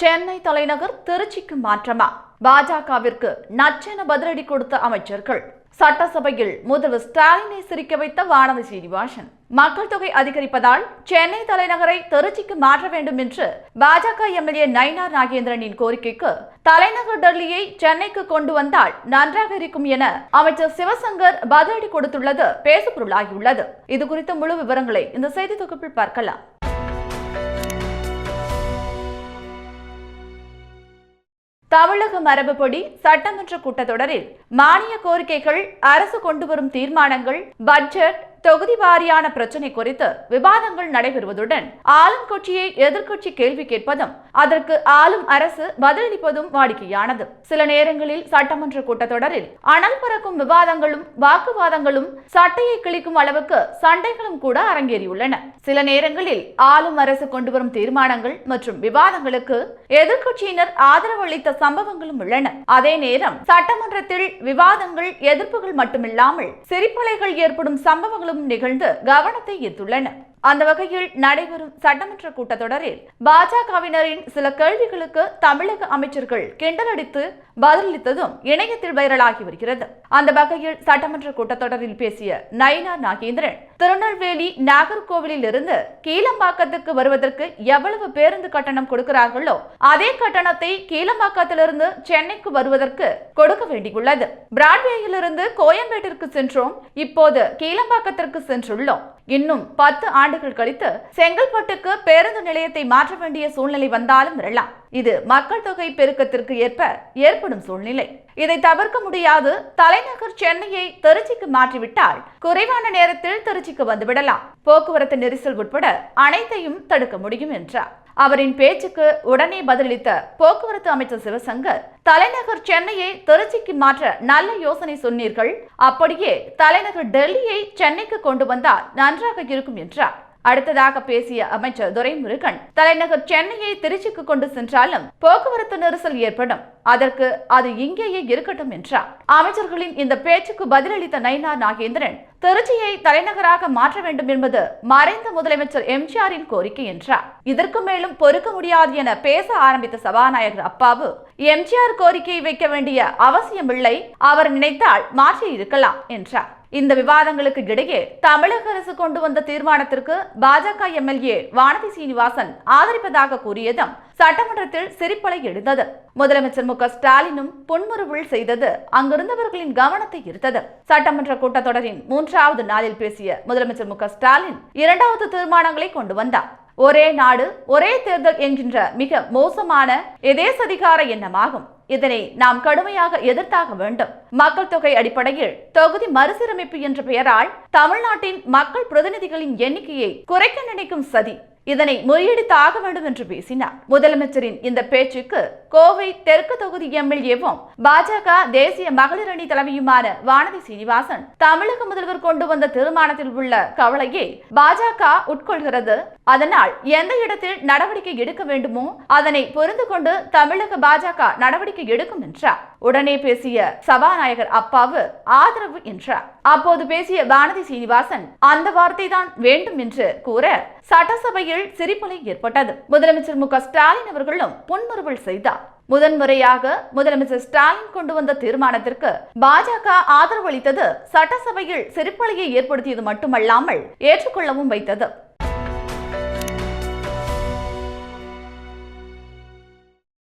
சென்னை தலைநகர் திருச்சிக்கு மாற்றமா? பாஜகவிற்கு நச்சென பதிலடி கொடுத்த அமைச்சர்கள். சட்டசபையில் முதல்வர் ஸ்டாலினை சிரிக்க வைத்த வானதி சீனிவாசன். மக்கள் தொகை அதிகரிப்பதால் சென்னை தலைநகரை திருச்சிக்கு மாற்ற வேண்டும் என்று பாஜக எம்எல்ஏ நயினார் நாகேந்திரனின் கோரிக்கைக்கு தலைநகர் டெல்லியை சென்னைக்கு கொண்டு வந்தால் நன்றாக இருக்கும் என அமைச்சர் சிவசங்கர் பதிலடி கொடுத்துள்ளது பேசுபொருளாகியுள்ளது. இது குறித்த முழு விவரங்களை இந்த செய்தி தொகுப்பில் பார்க்கலாம். தமிழக மரபுப்படி சட்டமன்ற கூட்டத்தொடரில் மானிய கோரிக்கைகள் அரசு கொண்டு வரும் தீர்மானங்கள் பட்ஜெட் தொகுதி வாரியான பிரச்சினை குறித்து விவாதங்கள் நடைபெறுவதுடன் ஆளும் கட்சியை எதிர்கட்சி கேள்வி கேட்பதும் அதற்கு ஆளும் அரசு பதிலளிப்பதும் வாடிக்கையானது. சில நேரங்களில் சட்டமன்ற கூட்டத்தொடரில் அனல் பறக்கும் விவாதங்களும் வாக்குவாதங்களும் சட்டையை கிழிக்கும் அளவுக்கு சண்டைகளும் கூட அரங்கேறியுள்ளன. சில நேரங்களில் ஆளும் அரசு கொண்டு வரும் தீர்மானங்கள் மற்றும் விவாதங்களுக்கு எதிர்க்கட்சியினர் ஆதரவு அளித்த சம்பவங்களும் உள்ளன. அதே நேரம் சட்டமன்றத்தில் விவாதங்கள் எதிர்ப்புகள் மட்டுமில்லாமல் சிரிப்பலைகள் ஏற்படும் சம்பவங்களும் நிகழ்ந்து கவனத்தை ஈர்த்துள்ளன. அந்த வகையில் நடைபெறும் சட்டமன்ற கூட்டத்தொடரில் பாஜகவினரின் சில கேள்விகளுக்கு தமிழக அமைச்சர்கள் கிண்டலடித்து பதிலளித்ததும் இணையத்தில் வைரலாகி வருகிறது. அந்த வகையில் சட்டமன்ற கூட்டத்தொடரில் பேசிய நயினா நாகேந்திரன் திருநெல்வேலி நாகர்கோவிலில் இருந்து கீழம்பாக்கத்துக்கு வருவதற்கு எவ்வளவு பேருந்து கட்டணம் கொடுக்கிறார்களோ அதே கட்டணத்தை கீழம்பாக்கத்திலிருந்து சென்னைக்கு வருவதற்கு கொடுக்க வேண்டியுள்ளது. பிராட்வேயிலிருந்து கோயம்பேட்டிற்கு சென்றோம் இப்போது கீழம்பாக்கத்திற்கு சென்றுள்ளோம். இன்னும் பத்து ஆண்டுகள் கழித்து செங்கல்பட்டுக்கு பேருந்து நிலையத்தை மாற்ற வேண்டிய சூழ்நிலை வந்தாலும் வரலாம். இது மக்கள் தொகை பெருக்கத்திற்கு ஏற்ப ஏற்படும் சூழ்நிலை. இதை தவிர்க்க முடியாது தலைநகர் சென்னையை திருச்சிக்கு மாற்றிவிட்டால் குறைவான நேரத்தில் திருச்சிக்கு வந்துவிடலாம் போக்குவரத்து நெரிசல் உட்பட அனைத்தையும் தடுக்க முடியும் என்றார். அவரின் பேச்சுக்கு உடனே பதிலளித்த போக்குவரத்து அமைச்சர் சிவசங்கர் தலைநகர் சென்னையை திருச்சிக்கு மாற்ற நல்ல யோசனை சொன்னீர்கள் அப்படியே தலைநகர் டெல்லியை சென்னைக்கு கொண்டு வந்தால் நன்றாக இருக்கும் என்றார். அடுத்ததாக பேசிய அமைச்சர் துரைமுருகன் தலைநகர் சென்னையை திருச்சிக்கு கொண்டு சென்றாலும் போக்குவரத்து நெரிசல் ஏற்படும். அதற்கு அது இங்கேயே இருக்கட்டும் என்றார். அமைச்சர்களின் இந்த பேச்சுக்கு பதிலளித்த நைனா நாகேந்திரன் திருச்சியை தலைநகராக மாற்ற வேண்டும் என்பது மறைந்த முதலமைச்சர் எம்ஜிஆரின் கோரிக்கை என்றார். இதற்கு மேலும் பொறுக்க முடியாது என பேச ஆரம்பித்த சபாநாயகர் அப்பாவு எம்ஜிஆர் கோரிக்கையை வைக்க வேண்டிய அவசியமில்லை அவர் நினைத்தால் மாற்றி இருக்கலாம் என்றார். இந்த விவாதங்களுக்கு இடையே தமிழக அரசு கொண்டு வந்த தீர்மானத்திற்கு பாஜக எம்எல்ஏ வானதி சீனிவாசன் ஆதரிப்பதாக கூறியதும் சட்டமன்றத்தில் சிரிப்பலை எழுந்தது. முதலமைச்சர் மு ஸ்டாலினும் புன்முறுவல் செய்தது அங்கிருந்தவர்களின் கவனத்தை ஈர்த்தது. சட்டமன்ற கூட்டத்தொடரின் மூன்றாவது நாளில் பேசிய முதலமைச்சர் மு ஸ்டாலின் இரண்டாவது தீர்மானங்களை கொண்டு வந்தார். ஒரே நாடு ஒரே தேர்தல் என்கின்ற மிக மோசமான எதேசதிகார எண்ணமாகும். இதனை நாம் கடுமையாக எதிர்த்தாக வேண்டும். மக்கள் தொகை அடிப்படையில் தொகுதி மறுசீரமைப்பு என்ற பெயரால் தமிழ்நாட்டின் மக்கள் பிரதிநிதிகளின் எண்ணிக்கையை குறைக்க நினைக்கும் சதி. இதனை முறியடித்தாக வேண்டும் என்று பேசினார் முதலமைச்சரின் இந்த பேச்சுக்கு கோவை தெற்கு தொகுதி எம்எல்ஏவும் பாஜக தேசிய மகளிர் அணி தலைவியுமான வானதி சீனிவாசன் தமிழக முதல்வர் கொண்டு வந்த தீர்மானத்தில் உள்ள கவலையை பாஜக உட்கொள்கிறது. அதனால் எந்த இடத்தில் நடவடிக்கை எடுக்க வேண்டுமோ அதனை புரிந்து கொண்டு தமிழக பாஜக நடவடிக்கை எடுக்கும் என்றார். உடனே பேசிய சபாநாயகர் அப்பாவு ஆதரவு என்றார். அப்போது பேசிய வானதி சீனிவாசன் அந்த வார்த்தை தான் வேண்டும் என்று கூற சட்டசபையில் சிரிப்பலை ஏற்பட்டது. முதலமைச்சர் மு ஸ்டாலின் அவர்களும் புன்முறுவல் செய்தார். முதன்முறையாக முதலமைச்சர் ஸ்டாலின் கொண்டு வந்த தீர்மானத்திற்கு பாஜக ஆதரவு அளித்தது சட்டசபையில் சிரிப்பலையை ஏற்படுத்தியது மட்டுமல்லாமல் ஏற்றுக்கொள்ளவும் வைத்தது.